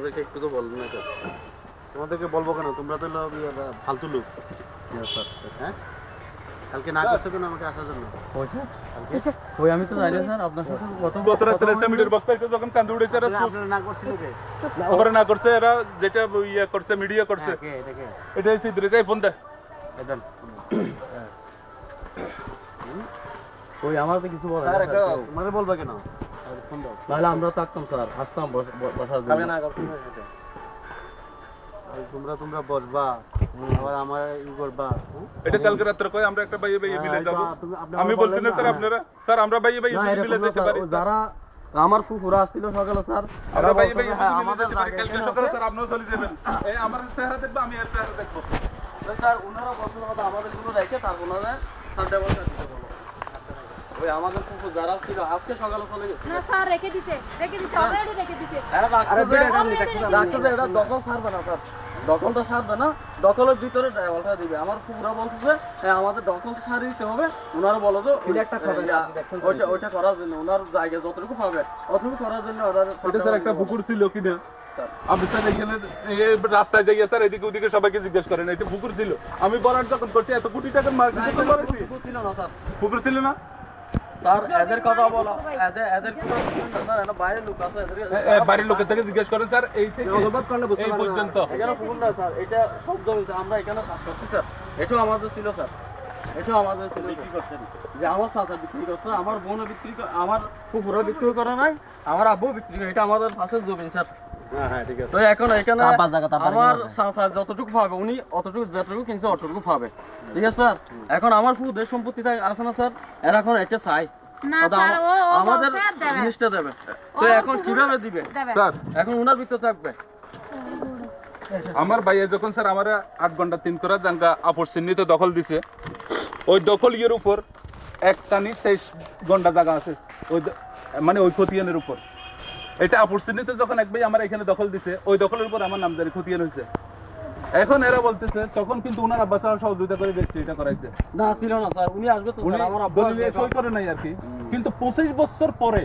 আমাদেরকে একটু তো বলবেন না স্যার তোমাদেরকে বলব কেন? তোমরা তো হলো ইয়ে, ফালতু লোক। হ্যাঁ কালকে না করছ কেন আমাকে আসার জন্য? ওই আমি তো জানি স্যার। আপনার সাথে প্রথম গত রাত্রে সেমিটের বক্স থেকে যখন কান্দে উঠেছে এরা তাহলে আপনারা না করছিল কে ওপরে না করছে এরা যেটা ইয়ে করছে মিডিয়া করছে। হ্যাঁ, এটা ফোন দে এই ওই আমার তো কিছু বলে না স্যার। তোমারে বলবা কেন? নাহলে আমরা থাকতাম স্যার আসতাম বসার জন্য। তোমরা তোমরা বসবা আবার আমার ই করবা? এটা কালকে রাত্রে কয় আমরা একটা বাইয়ে বাইয়ে মিলে যাব। এটা তুমি- আপনি আমি বলছি না স্যার আপনারা স্যার আমরা বাইয়ে বাইয়ে মিলে যেতে পারি। যারা আমার ফুফুরা আসছিল সকালে স্যার। আমরা বাইয়ে বাইয়ে যে, হ্যাঁ, আমাদের যেতে পারি। জায়গা কালকে সকালে স্যার আপনিও চলে যাবেন। এই আমার চেহারা দেখব আমি এর চেহারা দেখব। স্যার ওনারা কথা আমাদেরগুলো রেখে তার ওনারা স্যার ব্যবস্থা দিতে বলো ওই আমাদের ফুফু যারা ছিল আজকে সকালে চলে গেছে। না স্যার রেখে দিছে রেখে দিছে অলরেডি রেখে দিছে। এরা রাখছে যে- বিরাট আমনি দেখছে না। রাখছে যে এটা দখল ছাড়বে না স্যার। দখলটা ছাড়বে না দখলের ভিতরে ড্রাইভারটা দিবে। আমার ফুপুরা বলতেছে হ্যাঁ আমাদের দখল ছাড়িয়ে দিতে হবে। ওনারা বলো যে ওইটা একটা ওইটা ওইটা করার জন্য ওনার জায়গা যতটুকু পাবে অতটুকু করার জন্য ওরা স্যার একটা পুকুর ছিল কিনা? আপনি স্যার এখানে রাস্তায় যাইয়া স্যার এদিকে ওদিকে সবাইকে জিজ্ঞেস করেন এটা পুকুর ছিল? আমি বলার যখন করছি এত কোটি টাকার মার্কেট ছিল না স্যার। পুকুর ছিল না? স্যার এদের কথা বলো। এদের এদের কথা শুনুন না, স্যার এটা বাইরের লোক আছে এদের এ- এ, লোকের থেকে জিজ্ঞেস করেন স্যার এই থেকে এই পর্যন্ত। এখানে পুকুর না স্যার এটা সব জমি আমরা এখানে চাষ করছি স্যার। এটাও আমাদের ছিল স্যার। এটাও আমাদের ছিল। যে আমার চাচা বিক্রি করছে আমার বোনও বিক্রি আমার পুকুরও বিক্রি করে নাই আমার আব্বু বিক্রি করে এটা আমাদের পাশের জমি স্যার। তো এখন এখানে আমার চাচা যতটুকু পাবে উনি অতটুকু যতটুকু কিনছে অতটুকু পাবে। ঠিক আছে স্যার? এখন আমার পুরো দেশ সম্পত্তি আছে না স্যার? এরা এখন এটা চাই। না অর্থাৎ স্যার আমা- ও ও আমাদের জিনিসটা দেবে। তো এখন কীভাবে দিবে? স্যার। এখন উনার ভিতরে থাকবে। আমার ভাইয়া যখন স্যার আমার আট ঘণ্টা তিন করা জাঙ্গা আপর চিহ্নিত দখল দিছে ওই দখল ইয়ের উপর এক টানি তেইশ ঘণ্টা জায়গা আছে। ওই মানে ওই খতিয়ানের উপর। এটা অপরচুনিটি যখন এক ভাই আমার এখানে দখল দিছে ওই দখলের উপর আমার নাম জানি খতিয়ান হয়েছে এখন এরা বলতেছে তখন কিন্তু উনার আব্বাস সহযোগিতা করে রেজিস্ট্রিটা করাইছে। না ছিল না স্যার উনি আসবে তো আমার আব্বা দলিলে সই করে নাই আর কি। কিন্তু পঁচিশ বছর পরে